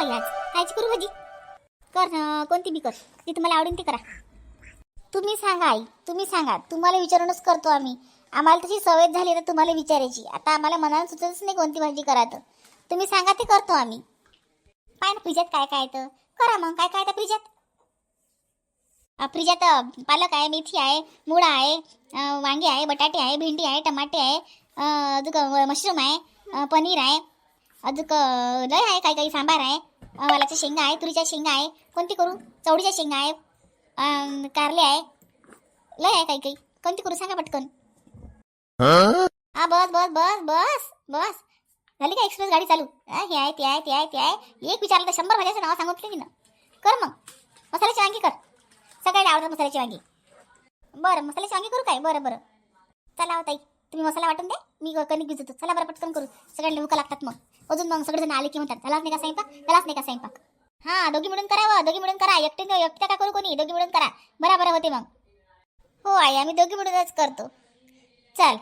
आई आज. कायची करू भाजी. कर कोणती बी कर. ती तुम्हाला आवडेल ती करा. तुम्ही सांगा आई. तुम्ही सांगा. तुम्हाला विचारूनच करतो आम्ही. आम्हाला तशी सवय झाली तर तुम्हाला विचारायची. आता आम्हाला मनाला सुचतच नाही कोणती भाजी करा तर तुम्ही सांगा ते करतो आम्ही. पाय ना फ्रीजात काय काय तर करा मग. काय काय तर फ्रीजात? फ्रीजात पालक आहे मेथी आहे मुळा आहे वांगे आहे बटाटे आहे भेंडी आहे टमाटे आहे अजून मशरूम आहे पनीर आहे अजून लय आहे काही काही सांबार आहे. वालाच्या शेंगा आहे तुरीच्या शेंगा आहे. कोणती करू? चवडीच्या शेंगा आहे. अं, कारले आहे. लय आहे काही काही कोणती करू? सांगा पटकन. हा बस बस बस बस बस. झाली का एक्सप्रेस गाडी चालू? हा, हे आहे ते आहे ते आहे ते आहे. एक विचारलं तर शंभर भाज्याचं नाव सांगितलं तिनं कर मग. मसाल्याची वांगी कर. सगळ्याला आवडतात मसाल्याची वांगी. बरं मसाल्याची वांगी करू काय? बरं बरं. चला हो ताई. तुम्ही मसाला वाटून द्या मी कणिक भिजवतो. चला बरं पटकन करू. सगळ्यांना भुका लागतात मग. अजून मग सगळेजण आले की म्हणतात त्यालाच नाही का स्वयंपाक? त्यालाच नाही का स्वयंपाक? हा दोघी मिळून करा दोघी मिळून करा. एकटे एकट्या का करू कोणी? दोघी मिळून करा. बराबर होते मग. हो आई आम्ही दोघी मिळूनच करतो. चल.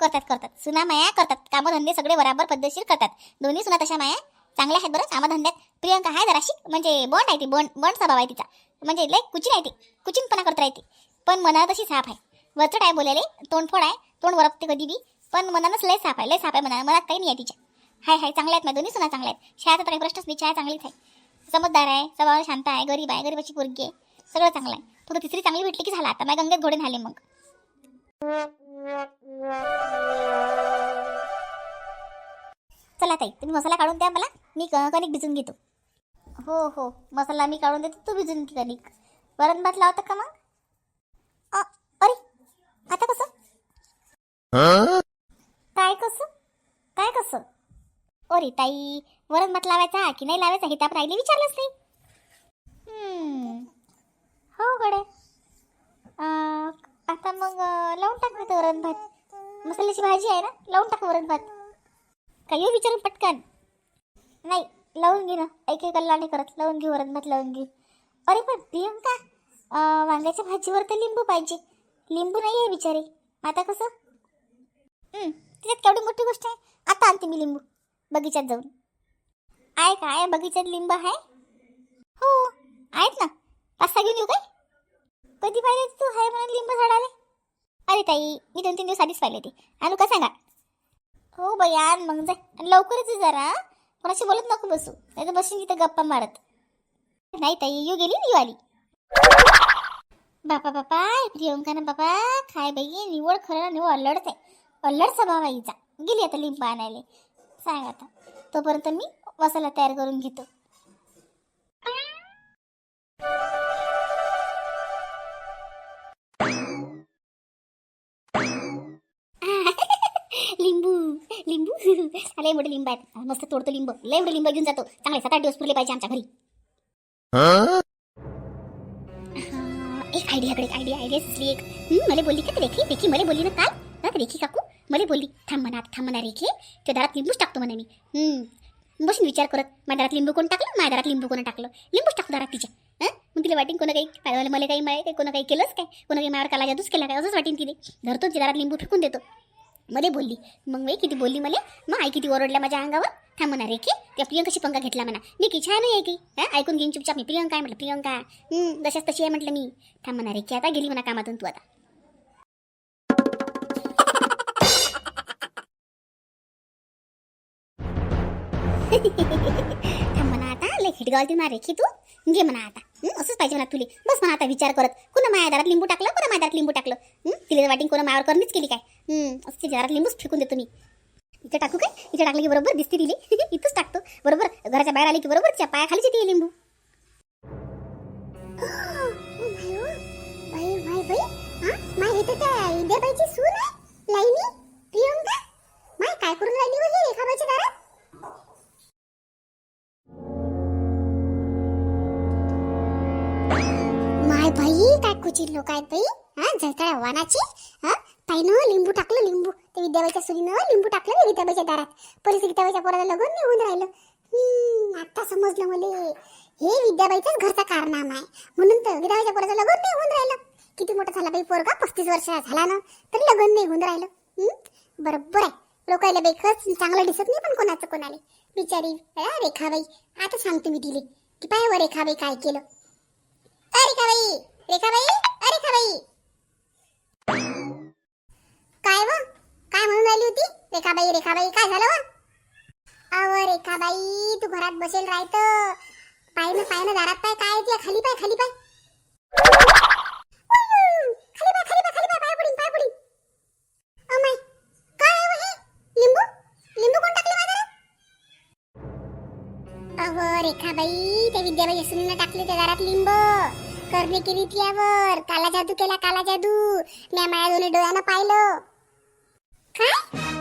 करतात करतात. सुना माया करतात. कामधंदे सगळे बराबर पद्धतशीर करतात. दोन्ही सुना तशा माया. चांगल्या आहेत बरं कामधंद्यात. प्रियंका आहे जराशी म्हणजे बॉन्ड आहे ती बॉन्ड बॉन्ड स्वभाव आहे तिचा. म्हणजे लय कुचिन आहे ती. कुचिनपणा करत राहते पण मनात तशी साफ आहे. वचट आहे बोलायले तोंडफोड आहे तोंड वरपते कधी बी. पण मनानंच लय साफ आहे लय साप आहे मनानं मनात काही नाही आहे तिच्या. हाय हाय चांगल्या आहेत ना दोन्ही सुना चांगल्या आहेत. शाळा तर काही प्रश्नच नाही शाळा चांगलीच आहे. समजदार आहे स्वभाव शांत आहे गरीब आहे गरीबाची पोरगी आहे सगळं चांगलं आहे. फक्त तिसरी चांगली भेटली की झाला आता माझ्या गंगेत घोडे झाले मग. चला ताई तुम्ही मसाला काढून द्या मला मी क- कणिक भिजून घेतो. हो हो मसाला मी काढून देतो तू भिजून घे कणिक. वरण भात लावता का मग? आता कसं? काय कसं? काय कसं? अरे ताई वरण भात लावायचा की नाही लावायचा हे तर आपण आईला विचारलंच नाही. हो गडे आता मग लावून टाक ना वरण भात. मसाल्याची भाजी आहे ना लावून टाक वरण भात. काही विचारून पटकन. नाही लावून घे ना. एक एक नाही करत लावून घे वरण भात लावून घे. अरे पण प्रियंका वांग्याच्या भाजीवर तर लिंबू पाहिजे. लिंबू नाही आहे बिचारे. आता कसं? त्याच्यात केवढी मोठी गोष्ट आहे? आता आणते मी लिंबू. बगीच्यात जाऊन. आहे का? आहे? बगीच्यात लिंब आहे? हो. आहेत ना. पाच सहा घेऊन येऊ काय? कधी पाहिले तू? आहे म्हणून लिंब झाडाले. अरे ताई मी दोन तीन दिवस आधीच पाहिले ते. आणू का सांगा? हो बाई आण मग जाय आणि लवकरच ये जरा कोणाशी बोलत नको बसू. नाही तर बसून तिथं गप्पा मारत. नाही ताई येऊ गेली ना येऊ आली. बापा बापा प्रियंका ना बापा? काय बाई निवड खरं निवड अल्लडच आहे अल्लड स्वभाव गेली आता लिंब आणायला. सांग आता. तोपर्यंत मी मसाला तयार करून घेतो. लिंबू लिंबू. लय मोठे लिंब आहेत. मस्त तोडतो लिंब. लय मोठे लिंब घेऊन जातो. चांगले सात आठ दिवस पुरले पाहिजे आमच्या घरी. हा, एक आयडियाकडे एक आयडिया आयडिया सुचली एक मला बोलली का रेखी? रेखी मला बोलली ना काल? हा रेखी काकू मला बोलली थांब म्हणा थांब म्हणा रेखी त्या दारात लिंबूच टाकतो म्हणा मी. बसून विचार करत माझ्या दारात लिंबू कोण टाकलं? माझ्या दारात लिंबू कोण टाकलं? लिंबूच टाकतो दारात तिच्या. हं? मग तिला वाटेन कोणा काही पाहिलं मला काही माय काही कोणा काही केलंच काय? कोणा काही मायावर काला जादूच केला काय? असंच वाटेन तिने. धरतो तिच्या दारात लिंबू फेकून देतो. मध्ये बोलली मग मी किती बोलली मला? मग आई किती ओरडल्या माझ्या अंगावर? थांब म्हणा रे की त्या प्रियंकाशी पंगा घेतला म्हणा. मी की छान आहे की? ऐकून घेईन चुपचाप मी. प्रियंका आहे म्हटलं प्रियंका. तशाच तशी आहे म्हटलं मी. थांब म्हणा रे की आता गेली म्हणा कामातून तू आता. थांब म्हणा आता लय हिटगावती ना की तू. घे म्हणा आता. असंच पाहिजे म्हणा तुले. बस म्हणा आता विचार करत. कुणा माया दारात लिंबू टाकलं कुणा माया दारात लिंबू टाकलं? तिला वाटिंग कोणा मायावर करणीच केली काय? असं दारात लिंबूच फेकून देतो मी. इथे टाकू काय? इथे टाकलं की बरोबर दिसते दिली इथंच टाकतो. बरोबर? घराच्या बाहेर आली की बरोबर? तिच्या पायाखालीच येते लिंबू. काय माय काय करून राहिली हो रेखाबाईच्या दारात? माय बाई काय कुची लोक आहेत बाई? हा जळतळ्या वानाची? हा? ताईनं लिंबू टाकलं लिंबू. ते विद्याबाईच्या सुरीनं लिंबू टाकलं ना विद्याबाईच्या दारात. पोलीस विद्याबाईच्या पोराला लगून नाही होऊन राहिलं. हम्म, आता समजलं मले. हे विद्याबाईच्याच घरचा कारनामा आहे. म्हणून तर विद्याबाईच्या पोराचं लगून नाही होऊन राहिलं. किती मोठा झाला बाई पोरगा पस्तीस वर्ष झाला ना तरी लगून नाही होऊन राहिलं. हम्म, बरोबर आहे. लोकायला बाई खरंच चांगलं दिसत नाही पण कोणाचं कोणाले. बिचारी अ, रेखाबाई आता सांगते मी तिले. की पाय व रेखाबाई काय केलं. अरे रेखाबाई रेखाबाई अरे रेखाबाई काय व काय म्हणून राहिली होती रेखाबाई रेखाबाई काय झालं अव रेखाबाई तू घरात बसेल राहत. पाय ना पाय ना दारात पाय काय तुला खाली पाय खाली पाय अव रेखाबाई ते विद्याबाई सुनीनं टाकले त्या दारात लिंब. करणे केली काला जादू केला काला जादू. म्या माया दोन्ही डोळ्यानं पाहिलं. काय?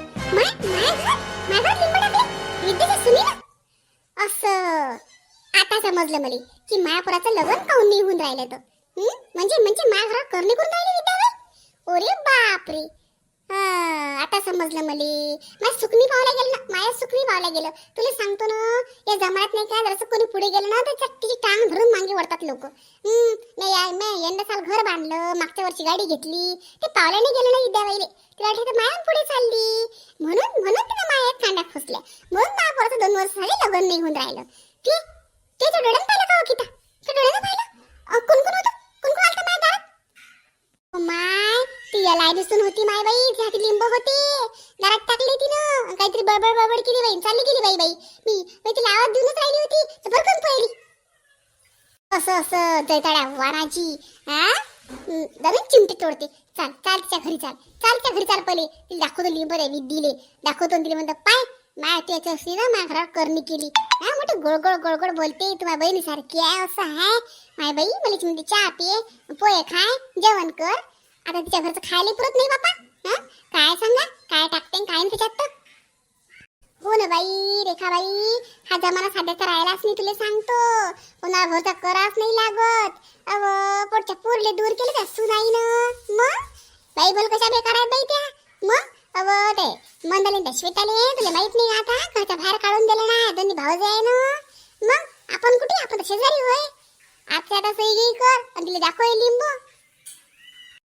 आता समजलं मला की मायापुराचं लग्न काऊन नाही होऊन राहिलं तर? म्हणजे म्हणजे माझ्या घरात करणे करून राहिले विद्याबाई? ओरे बापरे. समजलं मले. माझ्या सुकणी पावला गेलं ना माझ्या सुकणी पावला गेलं. तुला सांगतो ना या जमात नाही का जरासं कोणी पुढे गेलं ना तर त्या- टांग धरून मागे वळतात लोक. मी या मी यंदा साल घर बांधलं मागच्या वर्षी गाडी घेतली. ते पावल्याने गेलं ना विद्याबाईले तिला वाटलं तर माया पुढे चालली. म्हणून म्हणून तिला माया कांड्या फसल्या. म्हणून माझ्या पोराचं दोन वर्ष झाले लग्न नाही होऊन राहिलं. ते त्याच्या डोळ्यानं पाहिलं का हो किता? त्या डोळ्यानं पाहिलं? कोण कोण होतं? कोण कोण आलं माय दारात? माय ती दिसून होती माय बाई. ती हाती लिंब होते. घरात टाकले तिनं. काहीतरी बडबड बडबड केली बाई. चालली गेली बाई बाई. मी बाई तिला आवाज देऊनच राहिली होती. तर भरकन पळली. असं असं जैताड्या वाराची हा हं, चिमटे तोडते. चाल चाल तिच्या घरी चाल. चाल तिच्या घरी चाल पहिले. तिला दाखवतो लिंब दे दिले. दाखवतो तिला म्हणतो पाय माय त्याच्या असली ना माझ्या घरावर करणी केली. हा मोठं गोळगोळ गोळगोळ गोड गोड बोलते. तुम्हा बहिणीसारखी आहे असं आहे? माय बाई मला ती चहा पिये पोहे खाय जेवण कर. आता तिच्या घरचं खायला पुरत नाही बापा हा? काय सांगा? काय टाकते काय नाही त्याच्यात तर? हो ना बाई रेखाबाई हा जमाना साध्याचा राहिलाच नाही तुला सांगतो. कोणा कराच नाही लागत. अव पोटच्या पोरले दूर केले त्या सुनाईनं. मग? बाई बोल कशा बेकार आहेत बाई त्या. मग? अव ते मंदाले त्या श्वेताले तुला माहीत नाही आता घरच्या बाहेर काढून दिलं ना दोन्ही भाऊ आहे ना. मग? आपण कुठे? आपण शेजारी होय. आता आता सही गी कर आणि तिला दाखव लिंबू.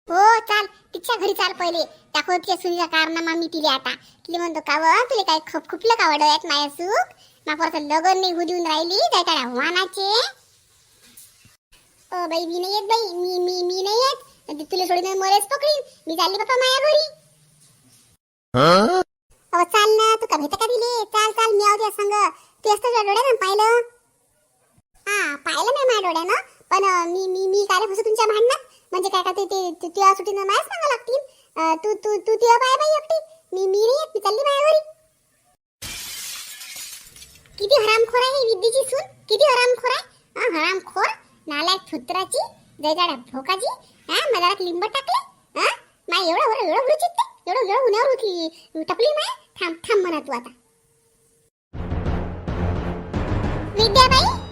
हो चाल. तिच्या घरी चाल पहिले. दाखव तिच्या सुनीचा कारनामा मी तिले आता. तिले म्हणतो का व तुले काय खप खुपलं का वडवयात माया सुख? मापाचं लगन नाही होऊ देऊन राहिली काय वाहनाचे ओ बाई मी नाही येत बाई. मी मी मी नाही येत. आणि तुला सोडून मरेच पकडीन. मी चालली बाप्पा माया घरी. अहो चाल ना. तू का भेटा का दिले चाल चाल. मी आवते संग तू असतं तुझ्या डोळ्यानं पाहिलं. हा पाहिलं नाही माझ्या डोळ्यानं. पण मी मी मी काय फसू तुमच्या भांडणात? म्हणजे काय का ते ते ते- तुझ्या सुटीनं मायाच सांगा लागतील. तू तू तू तुझ्या बाय बाई एकटी. मी मी नाही येत मी चालली बाय घरी किती हरामखोर आहे विद्येची सून. किती हरामखोर आहे. हा हरामखोर. नालायक फुत्राची जयजाड्या भोकाची हा मदारात लिंब टाकले. हा माय एवढं एवढं एवढं चित्ते. एवढं एवढं उन्हावर उठली टपली माय. थांब थांब म्हणा तू आता. विद्याबाई